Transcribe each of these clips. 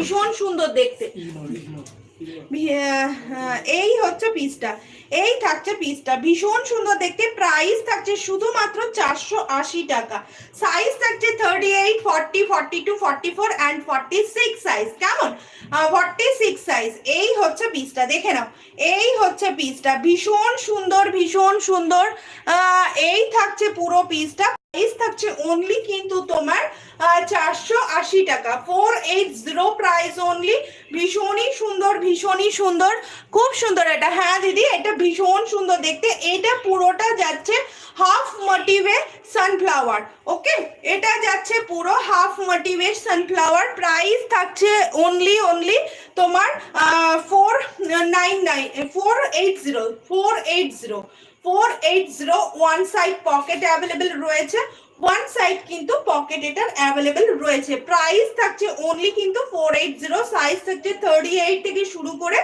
ভীষণ সুন্দর দেখতে। এই হচ্ছে পিসটা এই থাকছে পিসটা ভীষণ সুন্দর দেখতে। প্রাইস থাকছে শুধুমাত্র চারশো আশি টাকা। সাইজ থাকছে thirty eight forty forty two forty four and forty six size কেমন? ফর্টি সিক্স সাইজ এই হচ্ছে পিসটা দেখে নাও। এই হচ্ছে পিসটা ভীষণ সুন্দর ভীষণ সুন্দর। এই থাকছে পুরো পিসটা থাকছে অনলি কিন্তু তোমার চারশো আশি টাকা। Four eight zero price only ভীষণই সুন্দর ভীষণই সুন্দর। খুব সুন্দর এটা। হ্যাঁ দিদি, এটা ভীষণ সুন্দর। দেখতে এটা পুরোটা যাচ্ছে হাফ মোটিভে সানফ্লাওয়ার ওকে এটা যাচ্ছে পুরো হাফ মোটিভে সানফ্লাওয়ার প্রাইস থাকছে অনলি অনলি তোমার four nine nine four eight zero four eight zero four eight zero one side pocket available রয়েছে। ওয়ান সাইড কিন্তু পকেট এটার অ্যাভেলেবেল রয়েছে। প্রাইস থাকছে অনলি কিন্তু ফোর এইট জিরো সাইজ থাকছে থার্টি এইট থেকে শুরু করে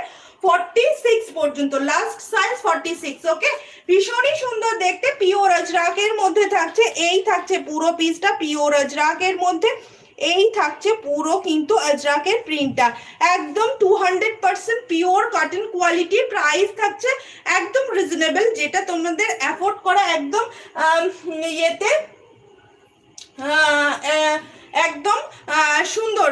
ফর্টি সিক্স পর্যন্ত। Last size forty six okay ভীষণই সুন্দর দেখতে পিওর অজরাকের মধ্যে থাকছে। এই থাকছে পুরো পিসটা পিওর অজরাকের মধ্যে। এই থাকছে পুরো কিন্তু আজরাকের প্রিন্টটা একদম two hundred percent pure cotton quality price থাকছে। একদম রিজনেবল যেটা তোমাদের অ্যাফোর্ড করা একদম ইয়েতে 啊，哎、একদম সুন্দর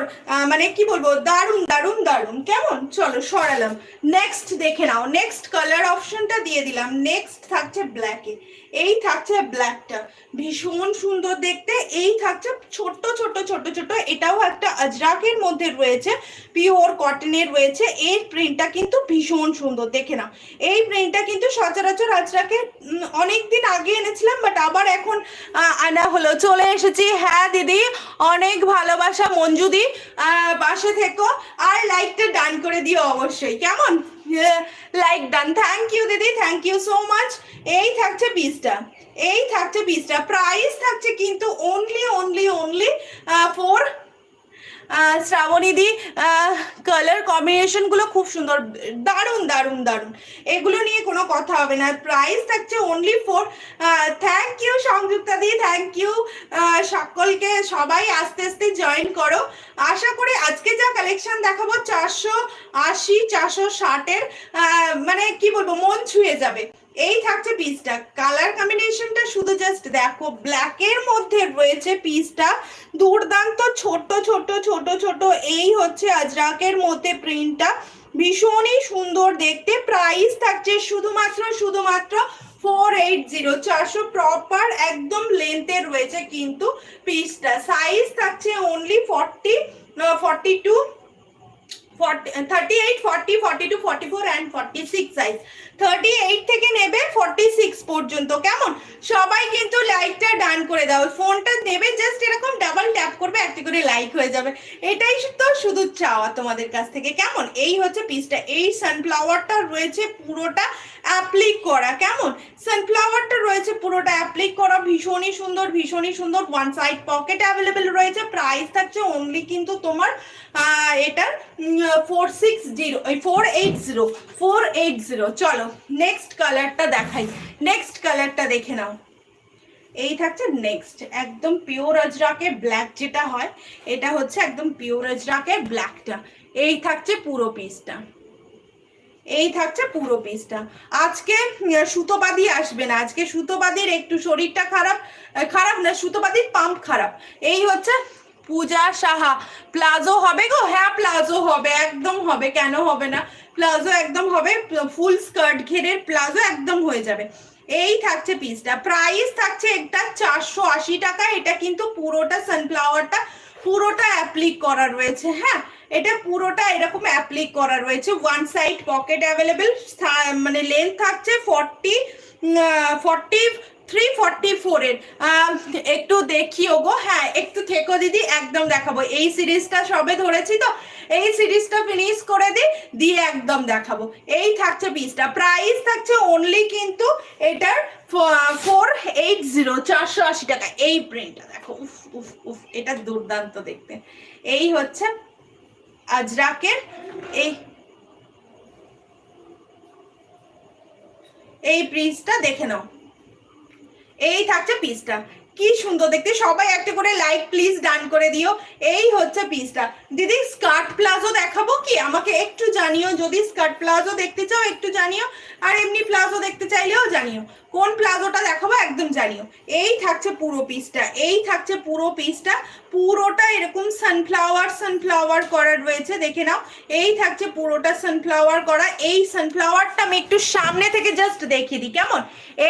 মানে কি বলব দারুণ দারুণ দারুণ কেমন? চলো, সরালাম। নেক্সট দেখে নাও। নেক্সট কালার অপশনটা দিয়ে দিলাম। নেক্সট থাকছে ব্ল্যাকে এই থাকছে ব্ল্যাকটা ভীষণ সুন্দর দেখতে। এই থাকছে ছোট্ট ছোট্ট ছোট ছোট এটাও একটা আজরাকের মধ্যে রয়েছে। পিওর কটনের রয়েছে। এই প্রিন্টটা কিন্তু ভীষণ সুন্দর। দেখে নাও। এই প্রিন্টটা কিন্তু সচরাচর আজরাকে অনেক দিন আগে এনেছিলাম বাট আবার এখন আনা হলো। চলে এসেছি। হ্যাঁ দিদি। অনেক ভালোবাসা মঞ্জুদি পাশে থেকো। আর লাইকটা ডান করে দিও অবশ্যই। কেমন? লাইক ডান থ্যাংক ইউ দিদি। থ্যাংক ইউ সো মাচ এই থাকছে পিসটা এই থাকছে পিসটা প্রাইস থাকছে কিন্তু only only only four Shrabani দি কালার কম্বিনেশনগুলো খুব সুন্দর। দারুণ দারুণ দারুণ। এগুলো নিয়ে কোনো কথা হবে না। প্রাইস থাকছে only four thank you Sanjukta the thank you সকলকে। সবাই আস্তে আস্তে জয়েন করো। আশা করি আজকে যা কালেকশন দেখাবো, চারশো আশি, চারশো ষাটের মানে কি বলব, মন ছুঁয়ে যাবে। এই থাকছে পিসটা কালার কম্বিনেশনটা শুধু জাস্ট দেখো ব্ল্যাকের মধ্যে রয়েছে পিসটা দুর্দান্ত ছোট ছোট ছোট ছোট এই হচ্ছে আজরাকের মধ্যে প্রিন্টটা ভীষণই সুন্দর দেখতে। প্রাইস থাকছে শুধুমাত্র শুধুমাত্র ফোর এইট জিরো চারশো প্রপার একদম লেন্থে রয়েছে কিন্তু পিসটা সাইজ থাকছে only forty forty two thirty eight forty forty two forty four and forty six size thirty eight থেকে নেবে ফর্টি সিক্স পর্যন্ত। কেমন? সবাই কিন্তু লাইকটা ডান করে ফোনটা নেবে জাস্ট এরকম ডাবল ট্যাপ করবে করে লাইক হয়ে যাবে। এটাই তো শুধু চাওয়া তোমাদের কাছ থেকে। কেমন? এই হচ্ছে পিসটা এই সানফ্লাওয়ারটা রয়েছে পুরোটা অ্যাপ্লিক করা। কেমন? সানফ্লাওয়ারটা রয়েছে পুরোটা অ্যাপ্লিক করা। ভীষণই সুন্দর ভীষণই সুন্দর। ওয়ান সাইড পকেট অ্যাভেলেবেল রয়েছে। প্রাইস থাকছে অনলি কিন্তু তোমার এটার four six zero four eight zero four eight zero চলো নেক্সট কালারটা দেখাই। নেক্সট কালারটা দেখে নাও। এই থাকছে নেক্সট একদম পিওর আজরাকের ব্ল্যাক যেটা হয়, এটা হচ্ছে একদম পিওর আজরাকের ব্ল্যাকটা এই থাকছে পুরো পিসটা এই থাকছে পুরো পিসটা আজকে সুতোবাদি আসবে না। আজকে সুতোবাদির একটু শরীরটা খারাপ খারাপ না, সুতোবাদির পাম্প খারাপ। এই হচ্ছে পূজা সাহা। প্লাজো হবে গো? হ্যাঁ প্লাজো হবে, একদম হবে। কেন হবে না? প্লাজো একদম হবে, ফুল স্কার্ট ঘেরের প্লাজো একদম হয়ে যাবে। এই থাকছে পিসটা প্রাইস থাকছে একটা চারশো আশি টাকা। এটা কিন্তু পুরোটা সানফ্লাওয়ারটা পুরোটা অ্যাপ্লিক করা রয়েছে হ্যাঁ? এটা পুরোটা এরকম অ্যাপ্লিক করা রয়েছে। ওয়ান সাইড পকেট অ্যাভেলেবেল মানে লেন্থ থাকছে ফর্টি ফর্টি থ্রি ফর্টি ফোরের একটু দেখিও গো। হ্যাঁ একটু থেকো দিদি, একদম দেখাবো। এই সিরিজটা সবে ধরেছি তো, এই সিরিজটা ফিনিশ করে দিই দিয়ে একদম দেখাবো। এই থাকছে পিসটা প্রাইস থাকছে অনলি কিন্তু এটার ফোর এইট জিরো চারশো আশি টাকা। এই প্রিন্টটা দেখো। উফ উফ উফ, এটা দুর্দান্ত দেখতে। এই হচ্ছে আজরাকের এই এই পিসটা দেখে নাও। এই থাকছে পিসটা কি সুন্দর, দেখতে সবাই একটা করে লাইক প্লিজ ডান করে দিও। এই হচ্ছে পিসটা দিদি স্কার্ট প্লাজো দেখাবো কি? আমাকে একটু জানিও, যদি স্কার্ট প্লাজো দেখতে চাও, একটু জানিও। আর এমনি প্লাজো দেখতে চাইলেও জানিও। কোন প্লাজোটা দেখাবো একদম জানিও। এই থাকছে পুরো পিসটা এই থাকছে পুরো পিসটা পুরোটা এরকম সানফ্লাওয়ার সানফ্লাওয়ার করা রয়েছে, দেখে নাও। এই থাকছে পুরোটা সানফ্লাওয়ার করা। এই সানফ্লাওয়ারটা আমি একটু সামনে থেকে জাস্ট দেখিয়ে দিই, কেমন?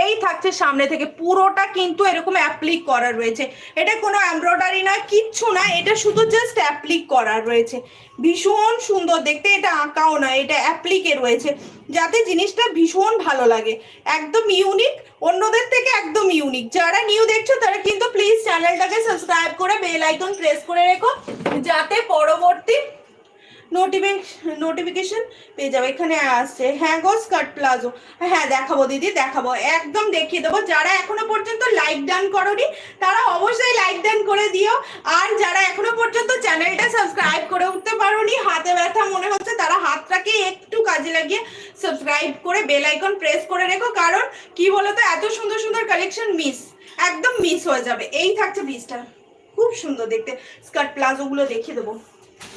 এই থাকছে সামনে থেকে। পুরোটা কিন্তু এরকম অ্যাপ্লিক করা রয়েছে। এটা কোনো এমব্রয়ডারি না কিচ্ছু না এটা শুধু জাস্ট অ্যাপ্লিক করা রয়েছে। ভীষণ সুন্দর, দেখতে এটা আঁকাও না এটা অ্যাপ্লিকে রয়েছে। যাতে জিনিসটা ভীষণ ভালো লাগে। একদম ইউনিক অন্যদের থেকে একদম ইউনিক যারা নিউ দেখছ, তারা কিন্তু প্লিজ চ্যানেলটাকে সাবস্ক্রাইব করে বেল আইকন প্রেস করে রেখো, যাতে পরবর্তী নোটিফিকেশন পেয়ে যাবে। এখানে আসছে হ্যাঁ গো স্কার্ট প্লাজো হ্যাঁ দেখাবো দিদি, দেখাবো। একদম দেখিয়ে দেবো। যারা এখনও পর্যন্ত লাইক ডান করনি, তারা অবশ্যই লাইক ডান করে দিও। আর যারা এখনও পর্যন্ত চ্যানেলটা সাবস্ক্রাইব করে উঠতে পারোনি, হাতে ব্যথা মনে হচ্ছে, তারা হাতটাকে একটু কাজে লাগিয়ে সাবস্ক্রাইব করে বেল আইকন প্রেস করে রেখো। কারণ কি বলতো, এত সুন্দর সুন্দর কালেকশন মিস একদম মিস হয়ে যাবে। এই থাকছে পিসটা খুব সুন্দর দেখতে। স্কার্ট প্লাজো গুলো দেখিয়ে দেবো।